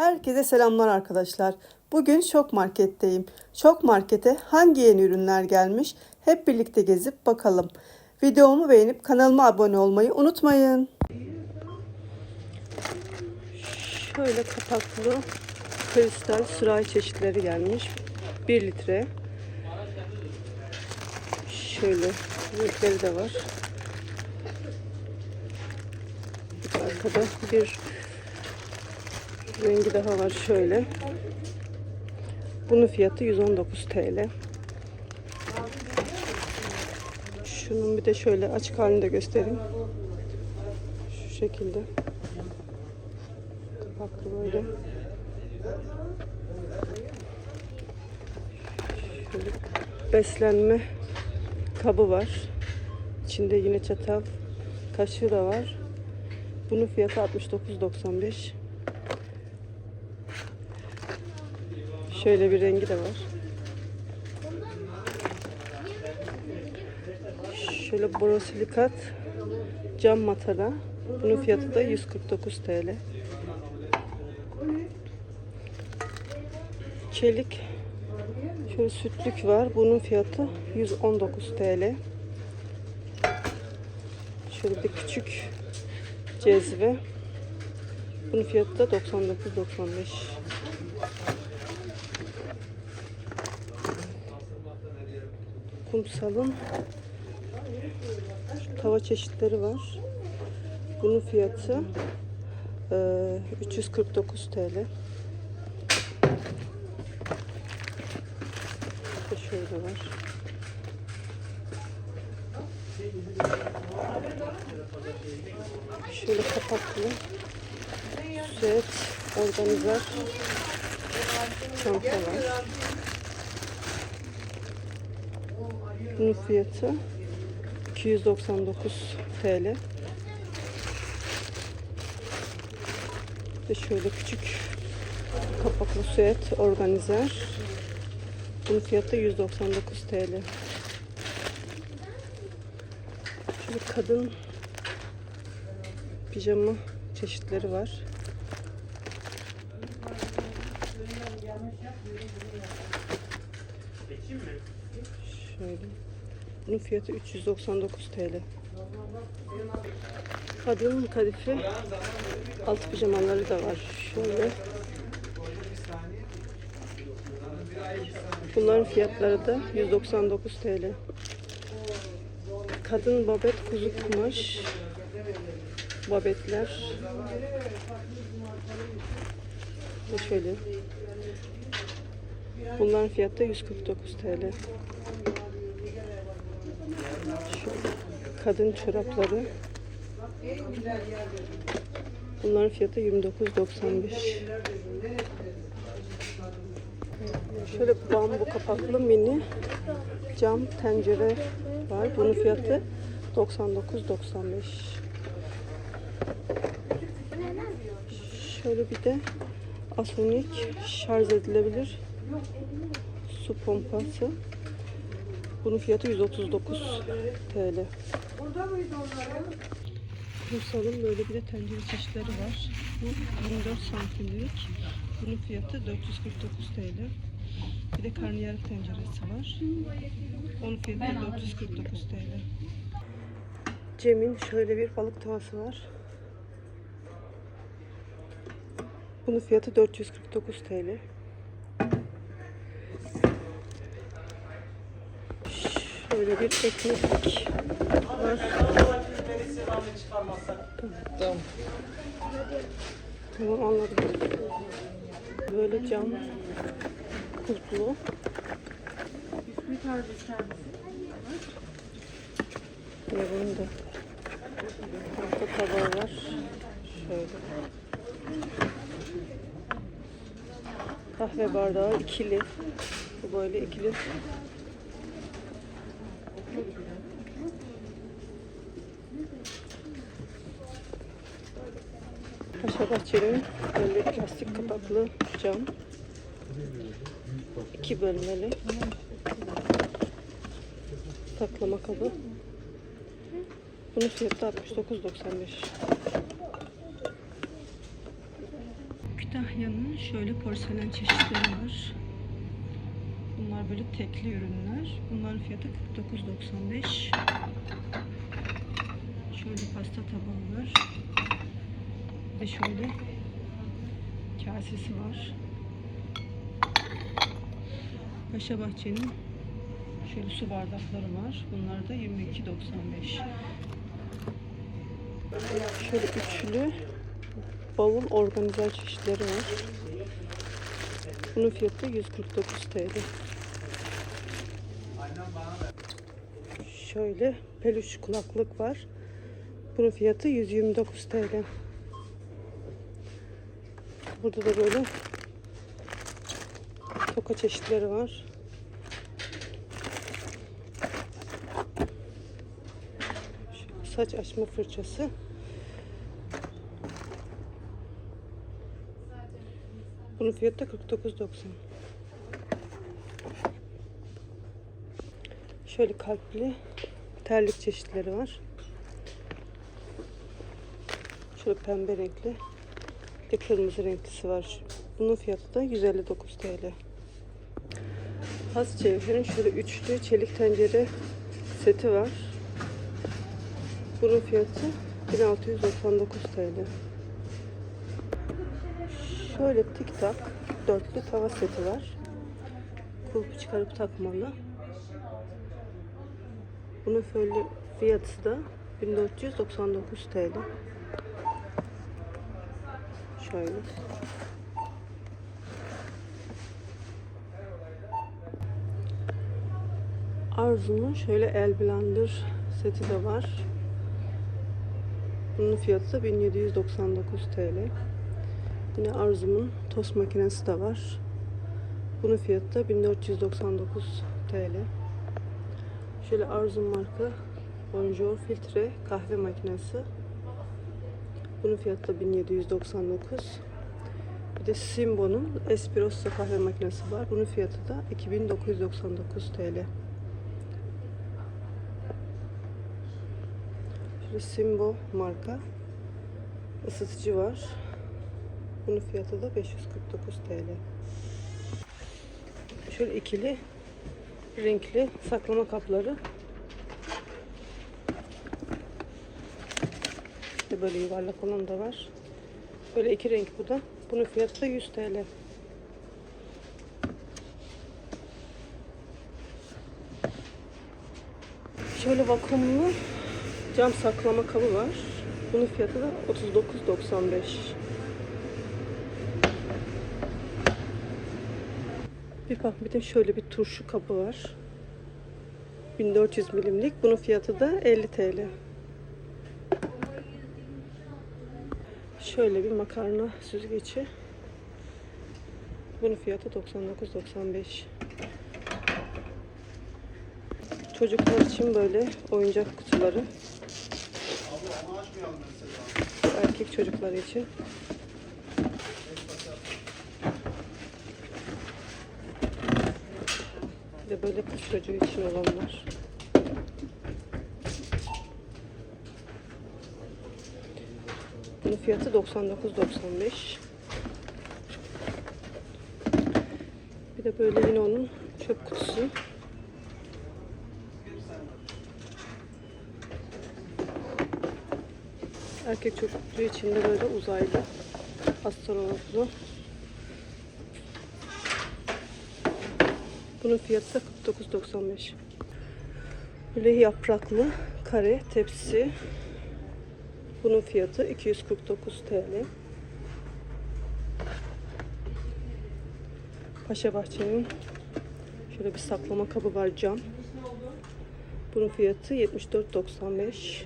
Herkese selamlar arkadaşlar. Bugün Şok Market'teyim. Şok Market'e hangi yeni ürünler gelmiş hep birlikte gezip bakalım. Videomu beğenip kanalıma abone olmayı unutmayın. Şöyle kapaklı kristal sürahi çeşitleri gelmiş. 1 litre. Şöyle renkleri de var. Arkada bir rengi daha var şöyle. Bunun fiyatı 119 TL. Şunun bir de şöyle açık halini de göstereyim. Şu şekilde. Kapaklı böyle. Şöyle beslenme kabı var. İçinde yine çatal, kaşığı da var. Bunun fiyatı 69.95. Şöyle bir rengi de var. Şöyle borosilikat cam matara. Bunun fiyatı da 149 TL. Çelik şöyle sütlük var. Bunun fiyatı 119 TL. Şöyle bir küçük cezve. Bunun fiyatı da 99.95. Kumsalın tava çeşitleri var. Bunun fiyatı e, 349 TL. De şöyle var. Şöyle kapaklı set organizer çanta var. Bunun fiyatı 299 TL. Ve şöyle küçük kapaklı set organizer. Bunun fiyatı 199 TL. Şöyle kadın pijama çeşitleri var. Şöyle. Bunun fiyatı 399 TL. Kadın kadife alt pijamaları da var. Şöyle. Bunların fiyatları da 199 TL. Kadın babet kuzu kumaş babetler ve şöyle bunların fiyatı da 149 TL şöyle kadın çorapları bunların fiyatı 29.95 şöyle bambu kapaklı mini cam tencere var. Bunun fiyatı 99.95 Şöyle bir de asonik şarj edilebilir su pompası. Bunun fiyatı 139 TL. Kumsalın böyle bir de tencere çeşitleri var. Bu 24 santimlik. Bunun fiyatı 449 TL. Bir de karnıyarık tenceresi var. Onun fiyatı 449 TL. Cem'in şöyle bir balık tavası var. Bunun fiyatı 449 TL. Şöyle bir ekmek var. Tamam. Tamam anladım. Böyle cam kutlu. Ve bunun da tahta tabağı var. Şöyle. Kahve bardağı ikili. Bu böyle ikili. Paşa Bahçeli'nin böyle plastik kapaklı cam. iki bölmeli. Saklama kabı. Bunun fiyatı 69.95. Kütahya'nın şöyle porselen çeşitleri var. Bunlar böyle tekli ürünler. Bunların fiyatı 49.95. Şöyle pasta tabağı var. De şöyle kasesi var. Paşa Bahçe'nin şöyle su bardakları var. Bunlar da 22.95. Şöyle üçlü bavul organizer çeşitleri var. Bunun fiyatı 149 TL. Şöyle peluş kulaklık var. Bunun fiyatı 129 TL. Burada da böyle toka çeşitleri var. Şu Saç açma fırçası. Bunun fiyatı da 49.90. Şöyle kalpli terlik çeşitleri var. Şöyle pembe renkli. De kırmızı renklisi var. Bunun fiyatı da 159 TL. Has Cevher'in şöyle üçlü çelik tencere seti var. Bunun fiyatı 1699 TL. Şöyle tik tak dörtlü tava seti var. Kulpu çıkarıp takmalı. Bunun fiyatı da 1499 TL. Şöyle. Arzu'nun şöyle el blender seti de var. Bunun fiyatı da 1799 TL. Yine Arzu'nun tost makinesi de var. Bunun fiyatı da 1499 TL. Şöyle Arzu marka Bonjour filtre kahve makinesi. Bunun fiyatı da 1799. Bir de Simbo'nun Espresso kahve makinesi var. Bunun fiyatı da 2999 TL. Şöyle Simbo marka ısıtıcı var. Bunun fiyatı da 549 TL. Şöyle ikili renkli saklama kapları. İşte böyle yuvarlak olan da var. Böyle iki renk bu da. Bunun fiyatı da 100 TL. Şöyle vakumlu cam saklama kabı var. Bunun fiyatı da 39.95. Bir bak bir de şöyle bir turşu kabı var. 1400 milimlik. Bunun fiyatı da 50 TL. Şöyle bir makarna süzgeci. Bunun fiyatı 99.95. Çocuklar için böyle oyuncak kutuları. Erkek çocukları için. Bir de böyle kız çocuğu için olanlar. Bunun fiyatı 99.95. Bir de böyle yine onun çöp kutusu. Erkek çocuğu için de böyle uzaylı astronotlu. Bunun fiyatı da 49.95. Böyle yapraklı kare tepsi. Bunun fiyatı 249 TL. Paşa Bahçe'nin şöyle bir saklama kabı var cam. Bunun fiyatı 74.95.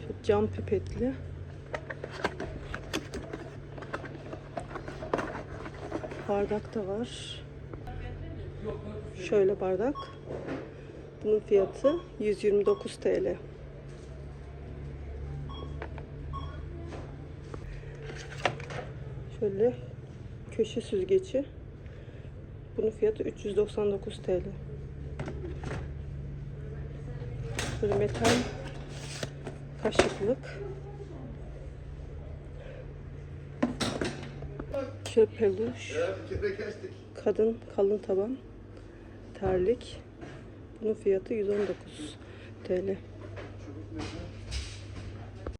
Şu cam pipetli. Bardak da var. Şöyle bardak. Bunun fiyatı 129 TL. Şöyle köşe süzgeci. Bunun fiyatı 399 TL. Böyle metal kaşıklık. Şöyle peluş. Kadın kalın taban. Terlik. Bunun fiyatı 119 TL.